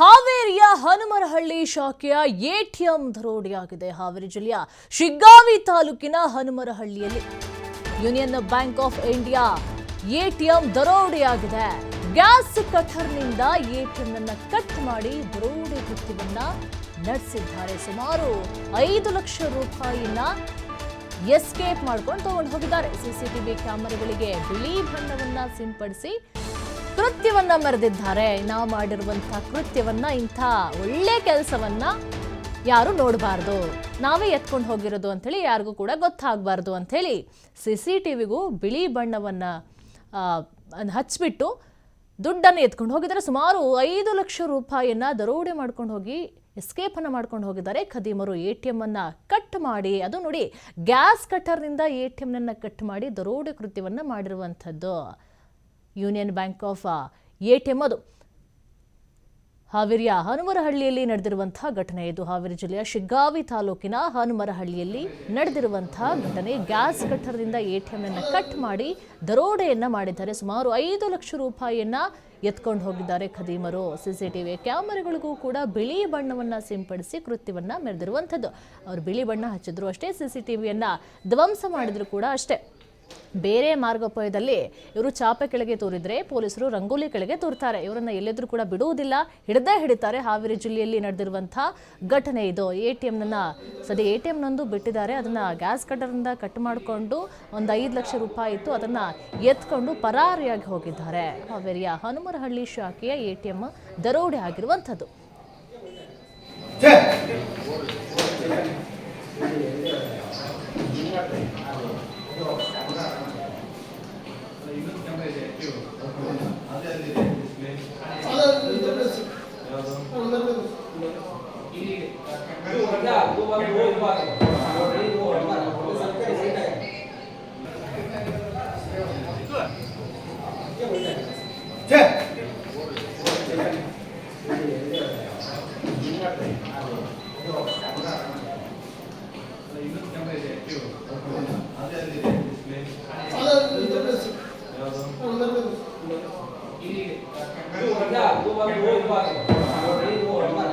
ಹಾವೇರಿಯ ಹನುಮರಹಳ್ಳಿ ಶಾಖೆಯ ಎಟಿಎಂ ದರೋಡೆಯಾಗಿದೆ. ಹಾವೇರಿ ಜಿಲ್ಲೆಯ ಶಿಗ್ಗಾವಿ ತಾಲೂಕಿನ ಹನುಮರಹಳ್ಳಿಯಲ್ಲಿ union bank of India ATM ದರೋಡೆಯಾಗಿದೆ. Gas ಕಟರ್ನಿಂದ ಎಟಿಎಂ ಅನ್ನು ಕಟ್ ಮಾಡಿ ದರೋಡೆ ಕೃತ್ಯವನ್ನ ನಡೆಸಿದ್ದಾರೆ. ಸುಮಾರು ಐದು ಲಕ್ಷ ರೂಪಾಯಿನ ಎಸ್ಕೇಪ್ ಮಾಡ್ಕೊಂಡು ತಗೊಂಡು ಹೋಗಿದ್ದಾರೆ. ಸಿಸಿಟಿವಿ ಕ್ಯಾಮೆರಾಗಳಿಗೆ ಬಿಳಿ ಬಣ್ಣವನ್ನ ಸಿಂಪಡಿಸಿ ಕೃತ್ಯವನ್ನ ಮರೆದಿದ್ದಾರೆ. ನಾವು ಮಾಡಿರುವಂತಹ ಕೃತ್ಯವನ್ನ, ಇಂಥ ಒಳ್ಳೆ ಕೆಲಸವನ್ನ ಯಾರು ನೋಡಬಾರ್ದು. ನಾವೇ ಎತ್ಕೊಂಡು ಹೋಗಿರೋದು ಅಂಥೇಳಿ ಯಾರಿಗೂ ಕೂಡ ಗೊತ್ತಾಗಬಾರ್ದು ಅಂಥೇಳಿ ಸಿ ಸಿ ಟಿ ವಿಗೂ ಬಿಳಿ ಬಣ್ಣವನ್ನು ಹಚ್ಚಿಬಿಟ್ಟು ದುಡ್ಡನ್ನು ಎತ್ಕೊಂಡು ಹೋಗಿದ್ದಾರೆ. ಸುಮಾರು ಐದು ಲಕ್ಷ ರೂಪಾಯಿಯನ್ನು ದರೋಡೆ ಮಾಡ್ಕೊಂಡು ಹೋಗಿ ಎಸ್ಕೇಪನ್ನು ಮಾಡ್ಕೊಂಡು ಹೋಗಿದ್ದಾರೆ. ಖದೀಮರು ಎ ಟಿ ಎಮ್ಮನ್ನು ಕಟ್ ಮಾಡಿ, ಅದು ನೋಡಿ ಗ್ಯಾಸ್ ಕಟ್ಟರ್ನಿಂದ ಎ ಟಿ ಎಮ್ನನ್ನು ಕಟ್ ಮಾಡಿ ದರೋಡೆ ಕೃತ್ಯವನ್ನು ಮಾಡಿರುವಂಥದ್ದು. Union bank of A T M ಅದು. ಹಾವೇರಿಯ ಹನುಮರಹಳ್ಳಿಯಲ್ಲಿ ನಡೆದಿರುವಂತಹ ಘಟನೆ ಇದು. ಹಾವೇರಿ ಜಿಲ್ಲೆಯ ಶಿಗ್ಗಾವಿ ತಾಲೂಕಿನ ಹನುಮರಹಳ್ಳಿಯಲ್ಲಿ ನಡೆದಿರುವಂತಹ ಘಟನೆ. ಗ್ಯಾಸ್ ಕಟ್ಟರದಿಂದ ಎ ಟಿ ಅನ್ನು ಕಟ್ ಮಾಡಿ ದರೋಡೆಯನ್ನ ಮಾಡಿದ್ದಾರೆ. ಸುಮಾರು ಐದು ಲಕ್ಷ ರೂಪಾಯಿಯನ್ನು ಎತ್ಕೊಂಡು ಹೋಗಿದ್ದಾರೆ ಖದೀಮರು. ಸಿಸಿಟಿವಿ ಕ್ಯಾಮೆರಾಗಳಿಗೂ ಕೂಡ ಬಿಳಿ ಬಣ್ಣವನ್ನು ಸಿಂಪಡಿಸಿ ಕೃತ್ಯವನ್ನ ಮೆರೆದಿರುವಂಥದ್ದು. ಅವರು ಬಿಳಿ ಬಣ್ಣ ಹಚ್ಚಿದ್ರು ಅಷ್ಟೇ. ಸಿಸಿಟಿವಿಯನ್ನು ಧ್ವಂಸ ಮಾಡಿದ್ರು ಕೂಡ ಅಷ್ಟೇ. ಬೇರೆ ಮಾರ್ಗೋಪಾಯದಲ್ಲಿ ಇವರು ಚಾಪೆ ಕೆಳಗೆ ತೋರಿದ್ರೆ ಪೊಲೀಸರು ರಂಗೋಲಿ ಕೆಳಗೆ ತೋರ್ತಾರೆ. ಇವರನ್ನ ಎಲ್ಲಿದ್ರೂ ಕೂಡ ಬಿಡುವುದಿಲ್ಲ. ಹಿಡ್ದೇ ಹಿಡಿತಾರೆ. ಹಾವೇರಿ ಜಿಲ್ಲೆಯಲ್ಲಿ ನಡೆದಿರುವಂಥ ಘಟನೆ ಇದು. ಎ ಟಿ ಎಮ್ನ ಸದ್ಯ ಎ ಟಿ ಎಮ್ನೊಂದು ಬಿಟ್ಟಿದ್ದಾರೆ. ಅದನ್ನ ಗ್ಯಾಸ್ ಕಟ್ಟರಿಂದ ಕಟ್ ಮಾಡಿಕೊಂಡು ಒಂದು ಐದು ಲಕ್ಷ ರೂಪಾಯಿ ಇತ್ತು. ಅದನ್ನ ಎತ್ಕೊಂಡು ಪರಾರಿಯಾಗಿ ಹೋಗಿದ್ದಾರೆ. ಹಾವೇರಿಯ ಹನುಮರಹಳ್ಳಿ ಶಾಖೆಯ ಎ ಟಿ ಎಂ ದರೋಡೆ ಆಗಿರುವಂಥದ್ದು. 啥子？你这不是？你这。Fala, não E, boa, boa, boa, boa.